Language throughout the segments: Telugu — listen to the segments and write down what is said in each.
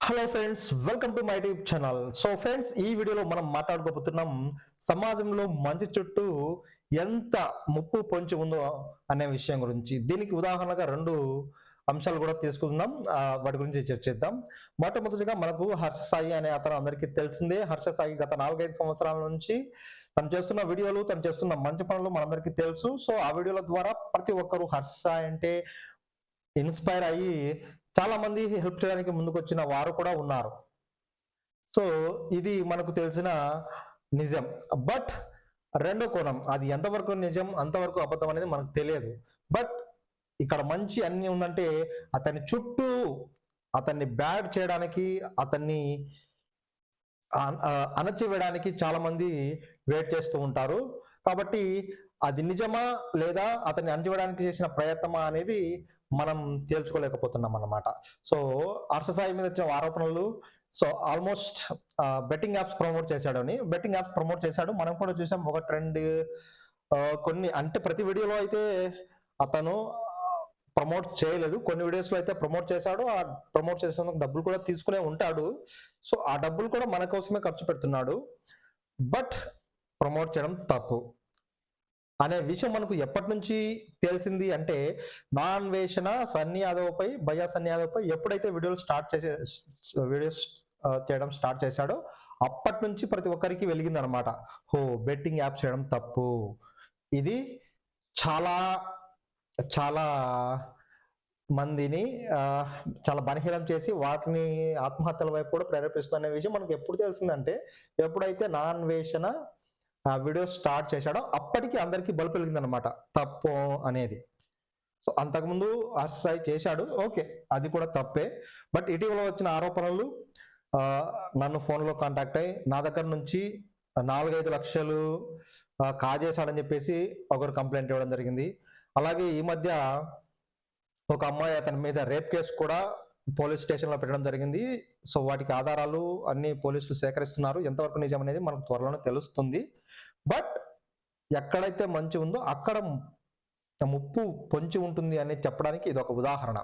Hello friends welcome to my YouTube channel so friends ఈ వీడియోలో మనం మాట్లాడుకోబోతున్నాం సమాజంలో మంచి చుట్టూ ఎంత ముప్పు పొంచి ఉందో అనే విషయం గురించి. దీనికి ఉదాహరణగా రెండు అంశాలు కూడా తీసుకుందాం. వాటి గురించి చర్చిద్దాం. మొట్టమొదటిగా మనకు హర్ష సాయి అనే అతను అందరికీ తెలిసిందే. హర్ష సాయి గత నాలుగైదు సంవత్సరాల నుంచి తను చేస్తున్న వీడియోలు తను చేస్తున్న మంచి పనులు మనందరికీ తెలుసు. సో ఆ వీడియోల ద్వారా ప్రతి ఒక్కరు హర్ష సాయి అంటే ఇన్స్పైర్ అయ్యి చాలా మంది హెల్ప్ చేయడానికి ముందుకొచ్చిన వారు కూడా ఉన్నారు. సో ఇది మనకు తెలిసిన నిజం. బట్ రెండో కోణం అది ఎంతవరకు నిజం అంతవరకు అబద్ధం అనేది మనకు తెలియదు. బట్ ఇక్కడ మంచి అన్ని ఉందంటే అతని చుట్టూ అతన్ని బ్యాడ్ చేయడానికి అతన్ని అణచివేయడానికి చాలా మంది వెయిట్ చేస్తూ ఉంటారు. కాబట్టి అది నిజమా లేదా అతన్ని అణచివేయడానికి చేసిన ప్రయత్నమా అనేది మనం తేల్చుకోలేకపోతున్నాం అన్నమాట. సో అర్షసాయి మీద వచ్చిన ఆరోపణలు so almost betting apps promote చేశాడని బెట్టింగ్ యాప్స్ ప్రమోట్ చేశాడు. మనం కూడా చూసాం ఒక ట్రెండ్ కొన్ని అంటే ప్రతి వీడియోలో అయితే అతను ప్రమోట్ చేయలేదు. కొన్ని వీడియోస్లో అయితే ప్రమోట్ చేశాడు. ఆ ప్రమోట్ చేసినందుకు డబ్బులు కూడా తీసుకునే ఉంటాడు. సో ఆ డబ్బులు కూడా మన కోసమే ఖర్చు పెడుతున్నాడు. బట్ ప్రమోట్ చేయడం తప్పు. అనే విషయం మనకు ఎప్పటి నుంచి తెలిసింది అంటే నాన్ వేషణ సన్నీ యాదవ్ పై భయా సన్నీ యాదవ్ పై ఎప్పుడైతే వీడియోలు స్టార్ట్ చేసే వీడియోస్ చేయడం స్టార్ట్ చేశాడో అప్పటి నుంచి ప్రతి ఒక్కరికి వెలిగింది అనమాట హో బెట్టింగ్ యాప్ చేయడం తప్పు. ఇది చాలా చాలా మందిని చాలా బలహీనం చేసి వాటిని ఆత్మహత్యల వైపు కూడా ప్రేరేపిస్తున్న విషయం మనకు ఎప్పుడు తెలిసిందంటే ఎప్పుడైతే నాన్ వేషణ వీడియో స్టార్ట్ చేశాడో అప్పటికి అందరికీ బలుపు వెలిగిందనమాట తప్పు అనేది. సో అంతకుముందు అర్సై చేశాడు. ఓకే అది కూడా తప్పే. బట్ ఇటీవల వచ్చిన ఆరోపణలు నన్ను ఫోన్లో కాంటాక్ట్ అయ్యి నా దగ్గర నుంచి నాలుగైదు లక్షలు కాజేశాడని చెప్పేసి ఒకరు కంప్లైంట్ ఇవ్వడం జరిగింది. అలాగే ఈ మధ్య ఒక అమ్మాయి అతని మీద రేప్ కేసు కూడా పోలీస్ స్టేషన్లో పెట్టడం జరిగింది. సో వాటికి ఆధారాలు అన్ని పోలీసులు సేకరిస్తున్నారు. ఎంతవరకు నిజం అనేది మనకు త్వరలోనే తెలుస్తుంది. బట్ ఎక్కడైతే మంచి ఉందో అక్కడ ముప్పు పొంచి ఉంటుంది అనేది చెప్పడానికి ఇది ఒక ఉదాహరణ.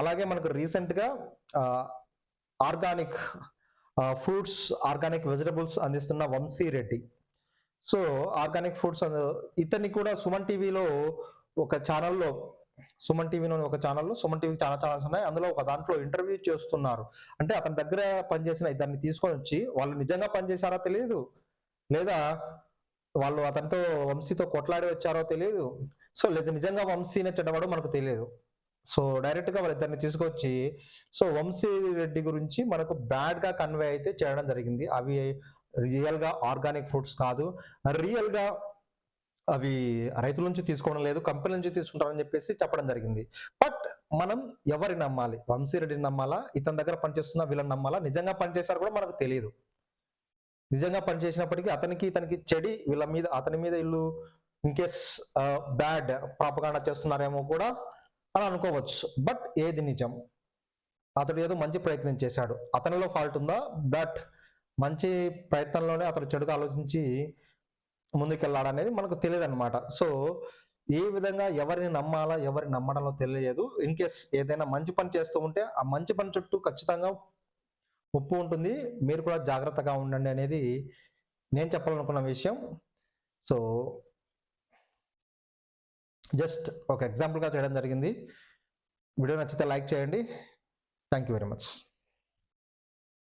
అలాగే మనకు రీసెంట్గా ఆర్గానిక్ ఫ్రూట్స్ ఆర్గానిక్ వెజిటబుల్స్ అందిస్తున్న Vamshi Reddy. So organic foods ఇతన్ని కూడా సుమన్ టీవీలో ఒక ఛానల్లో సుమన్ టీవీలో ఒక ఛానల్లో సుమన్ టీవీ చాలా ఛానల్స్ ఉన్నాయి. అందులో ఒక దాంట్లో ఇంటర్వ్యూ చేస్తున్నారు. అంటే అతని దగ్గర పనిచేసిన ఇద్దరిని తీసుకొని వచ్చి వాళ్ళు నిజంగా పనిచేశారా తెలియదు లేదా వాళ్ళు అతనితో వంశీతో కొట్లాడి వచ్చారో తెలియదు సో లేదా నిజంగా వంశీనే చెడ్డవాడో మనకు తెలియదు సో డైరెక్ట్గా వాళ్ళిద్దరిని తీసుకొచ్చి సో వంశీ రెడ్డి గురించి మనకు బ్యాడ్గా కన్వే అయితే చేయడం జరిగింది. అవి రియల్గా ఆర్గానిక్ ఫ్రూట్స్ కాదు. రియల్గా అవి రైతుల నుంచి తీసుకోవడం లేదు కంపెనీ నుంచి తీసుకుంటారని చెప్పేసి చెప్పడం జరిగింది. బట్ మనం ఎవరిని నమ్మాలి? వంశీరెడ్డిని నమ్మాలా? ఇతని దగ్గర పనిచేస్తున్న వీళ్ళని నమ్మాలా? నిజంగా పనిచేశారు కూడా మనకు తెలియదు నిజంగా పనిచేసినప్పటికీ అతనికి తనకి చెడి వీళ్ళ మీద అతని మీద ఇల్లు ఇన్కేస్ బ్యాడ్ ప్రాపగాండా చేస్తున్నారేమో కూడా అని అనుకోవచ్చు. బట్ ఏది నిజం? అతడు ఏదో మంచి ప్రయత్నం చేశాడు. అతనిలో ఫాల్ట్ ఉందా? బట్ మంచి ప్రయత్నంలోనే అతడు చెడుగా ఆలోచించి ముందుకెళ్ళాడనేది మనకు తెలియదు అనమాట సో ఏ విధంగా ఎవరిని నమ్మాలా ఎవరిని నమ్మడంలో తెలియదు ఇన్ కేస్ ఏదైనా మంచి పని చేస్తూ ఉంటే ఆ మంచి పని చుట్టూ ఖచ్చితంగా ఉప్పు ఉంటుంది. మీరు కూడా జాగ్రత్తగా ఉండండి అనేది నేను చెప్పాలనుకున్న విషయం. సో జస్ట్ ఒక ఎగ్జాంపుల్గా చేయడం జరిగింది. వీడియో నచ్చితే లైక్ చేయండి. Thank you very much.